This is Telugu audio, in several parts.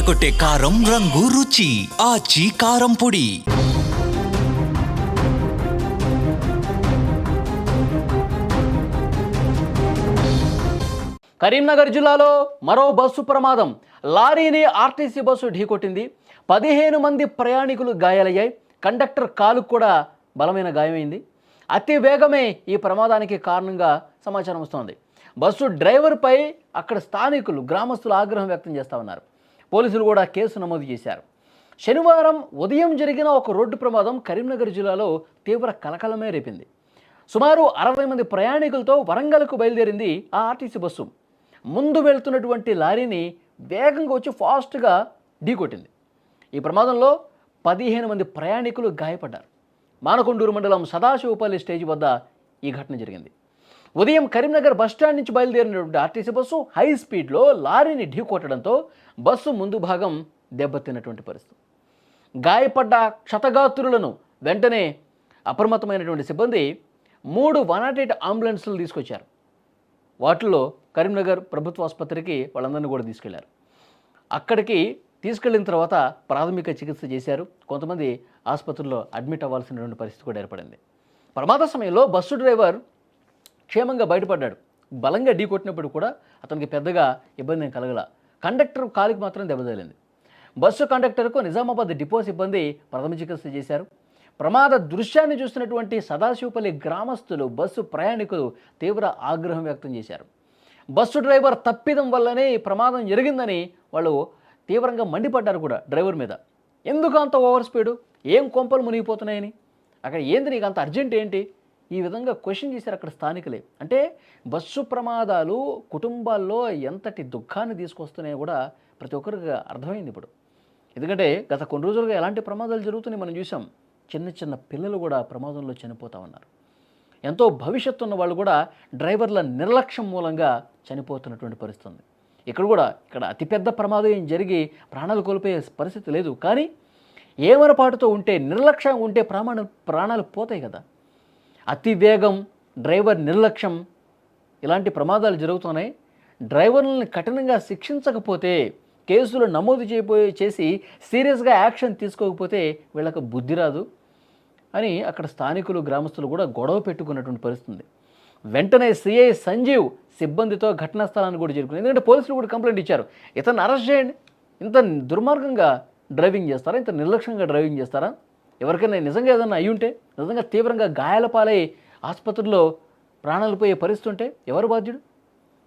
అదరగొట్టే కారం రంగు రుచి. ఆచి కారం పొడి. కరీంనగర్ జిల్లాలో మరో బస్సు ప్రమాదం. లారీని ఆర్టీసీ బస్సు ఢీకొట్టింది. పదిహేను మంది ప్రయాణికులు గాయాలయ్యాయి. కండక్టర్ కాలు కూడా బలమైన గాయమైంది. అతి వేగమే ఈ ప్రమాదానికి కారణంగా సమాచారం వస్తోంది. బస్సు డ్రైవర్పై అక్కడ స్థానికులు గ్రామస్తులు ఆగ్రహం వ్యక్తం చేస్తూ ఉన్నారు. పోలీసులు కూడా కేసు నమోదు చేశారు. శనివారం ఉదయం జరిగిన ఒక రోడ్డు ప్రమాదం కరీంనగర్ జిల్లాలో తీవ్ర కలకలమే రేపింది. సుమారు అరవై మంది ప్రయాణికులతో వరంగల్కు బయలుదేరింది ఆ ఆర్టీసీ బస్సు. ముందు వెళ్తున్నటువంటి లారీని వేగంగా వచ్చి ఫాస్ట్గా ఢీకొట్టింది. ఈ ప్రమాదంలో పదిహేను మంది ప్రయాణికులు గాయపడ్డారు. మానకొండూరు మండలం సదాశివపల్లి స్టేజ్ వద్ద ఈ ఘటన జరిగింది. ఉదయం కరీంనగర్ బస్టాండ్ నుంచి బయలుదేరినటువంటి ఆర్టీసీ బస్సు హై స్పీడ్లో లారీని ఢీకొట్టడంతో బస్సు ముందు భాగం దెబ్బతిన్నటువంటి పరిస్థితి. గాయపడ్డ క్షతగాత్రులను వెంటనే అప్రమత్తమైనటువంటి సిబ్బంది మూడు వన్ నాట్ ఎయిట్ అంబులెన్స్లు తీసుకొచ్చారు. వాటిల్లో కరీంనగర్ ప్రభుత్వ ఆసుపత్రికి వాళ్ళందరినీ కూడా తీసుకెళ్ళారు. అక్కడికి తీసుకెళ్ళిన తర్వాత ప్రాథమిక చికిత్స చేశారు. కొంతమంది ఆసుపత్రిలో అడ్మిట్ అవ్వాల్సినటువంటి పరిస్థితి కూడా ఏర్పడింది. ప్రమాద సమయంలో బస్సు డ్రైవర్ క్షేమంగా బయటపడ్డాడు. బలంగా ఢీ కొట్టినప్పుడు కూడా అతనికి పెద్దగా ఇబ్బంది కలగల. కండక్టర్ కాలికి మాత్రం దెబ్బతగిలింది బస్సు కండక్టర్కు నిజామాబాద్ డిపో సిబ్బంది ప్రథమ చికిత్స చేశారు. ప్రమాద దృశ్యాన్ని చూస్తున్నటువంటి సదాశివపల్లి గ్రామస్తులు బస్సు ప్రయాణికులు తీవ్ర ఆగ్రహం వ్యక్తం చేశారు. బస్సు డ్రైవర్ తప్పిదం వల్లనే ఈ ప్రమాదం జరిగిందని వాళ్ళు తీవ్రంగా మండిపడ్డారు కూడా డ్రైవర్ మీద. ఎందుకు అంత ఓవర్ స్పీడు? ఏం కొంపలు మునిగిపోతున్నాయని? అక్కడ ఏంది నీకు అంత అర్జెంట్ ఏంటి? ఈ విధంగా క్వశ్చన్ చేశారు అక్కడ స్థానికులే. అంటే బస్సు ప్రమాదాలు కుటుంబాల్లో ఎంతటి దుఃఖాన్ని తీసుకొస్తున్నాయో కూడా ప్రతి ఒక్కరికి అర్థమైంది ఇప్పుడు. ఎందుకంటే గత కొన్ని రోజులుగా ఎలాంటి ప్రమాదాలు జరుగుతున్నాయి మనం చూసాం చిన్న చిన్న పిల్లలు కూడా ప్రమాదంలో చనిపోతూ ఉన్నారు. ఎంతో భవిష్యత్తు ఉన్న వాళ్ళు కూడా డ్రైవర్ల నిర్లక్ష్యం మూలంగా చనిపోతున్నటువంటి పరిస్థితి ఉంది. ఇక్కడ కూడా ఇక్కడ అతిపెద్ద ప్రమాదం ఏం జరిగి ప్రాణాలు కోల్పోయే పరిస్థితి లేదు. కానీ ఏమరపాటుతో ఉంటే నిర్లక్ష్యం ఉంటే ప్రాణాలు ప్రాణాలు పోతాయి కదా. అతి వేగం డ్రైవర్ నిర్లక్ష్యం ఇలాంటి ప్రమాదాలు జరుగుతున్నాయి. డ్రైవర్లను కఠినంగా శిక్షించకపోతే కేసులు నమోదు చేయబోయే చేసి సీరియస్గా యాక్షన్ తీసుకోకపోతే వీళ్ళకు బుద్ధి రాదు అని అక్కడ స్థానికులు గ్రామస్తులు కూడా గొడవ పెట్టుకున్నటువంటి పరిస్థితుంది. వెంటనే సిఐ సంజీవ్ సిబ్బందితో ఘటనా స్థలాన్ని కూడా చేరుకుంది ఎందుకంటే పోలీసులు కూడా కంప్లైంట్ ఇచ్చారు. ఇతను అరెస్ట్ చేయండి. ఇంత దుర్మార్గంగా డ్రైవింగ్ చేస్తారా? ఇంత నిర్లక్ష్యంగా డ్రైవింగ్ చేస్తారా? ఎవరికైనా నిజంగా ఏదైనా అయి ఉంటే నిజంగా తీవ్రంగా గాయాల పాలై ఆసుపత్రిలో ప్రాణాలు పోయే పరిస్థితి ఉంటే ఎవరు బాధ్యుడు?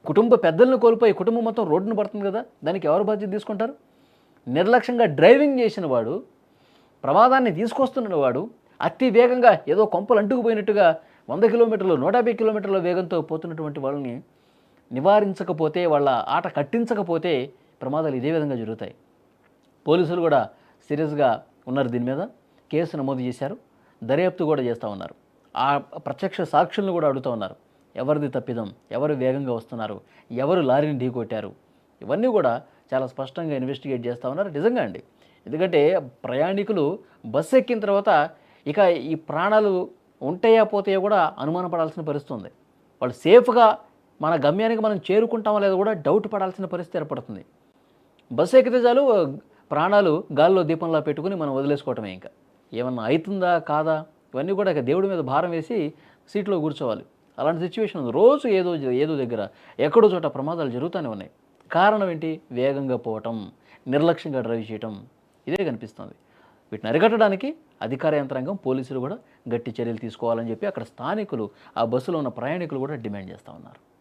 కుటుంబ పెద్దలను కోల్పోయి కుటుంబం మొత్తం రోడ్డును పడుతుంది కదా దానికి ఎవరు బాధ్యత తీసుకుంటారు? నిర్లక్ష్యంగా డ్రైవింగ్ చేసిన వాడు ప్రమాదాన్ని తీసుకొస్తున్న వాడు అతి వేగంగా ఏదో కొంపలు అంటుకుపోయినట్టుగా వంద కిలోమీటర్లు నూట యాభై కిలోమీటర్ల వేగంతో పోతున్నటువంటి వాళ్ళని నివారించకపోతే వాళ్ళ ఆట కట్టించకపోతే ప్రమాదాలు ఇదే విధంగా జరుగుతాయి. పోలీసులు కూడా సీరియస్గా ఉన్నారు దీని మీద. కేసు నమోదు చేశారు దర్యాప్తు కూడా చేస్తూ ఉన్నారు. ఆ ప్రత్యక్ష సాక్షులను కూడా అడుగుతూ ఉన్నారు. ఎవరిది తప్పిదం? ఎవరు వేగంగా వస్తున్నారు? ఎవరు లారీని ఢీకొట్టారు? ఇవన్నీ కూడా చాలా స్పష్టంగా ఇన్వెస్టిగేట్ చేస్తూ ఉన్నారు. నిజంగా అండి. ఎందుకంటే ప్రయాణికులు బస్సు ఎక్కిన తర్వాత ఇక ఈ ప్రాణాలు ఉంటాయా పోతాయో కూడా అనుమానం పడాల్సిన పరిస్థితి ఉంది వాళ్ళు సేఫ్గా మన గమ్యానికి మనం చేరుకుంటామో లేదో కూడా డౌట్ పడాల్సిన పరిస్థితి ఏర్పడుతుంది. బస్సు ఎక్కితే చాలు ప్రాణాలు గాల్లో దీపంలా పెట్టుకుని మనం వదిలేసుకోవటమే ఇంకా. ఏమన్నా అవుతుందా కాదా? ఇవన్నీ కూడా దేవుడి మీద భారం వేసి సీట్లో కూర్చోవాలి. అలాంటి సిచ్యువేషన్ ఉంది. రోజు ఏదో ఏదో దగ్గర ఎక్కడో చోట ప్రమాదాలు జరుగుతూనే ఉన్నాయి. కారణం ఏంటి? వేగంగా పోవటం నిర్లక్ష్యంగా డ్రైవ్ చేయటం. ఇదే కనిపిస్తుంది. వీటిని అరికట్టడానికి అధికార యంత్రాంగం పోలీసులు కూడా గట్టి చర్యలు తీసుకోవాలని చెప్పి అక్కడ స్థానికులు ఆ బస్సులో ఉన్న ప్రయాణికులు కూడా డిమాండ్ చేస్తూ ఉన్నారు.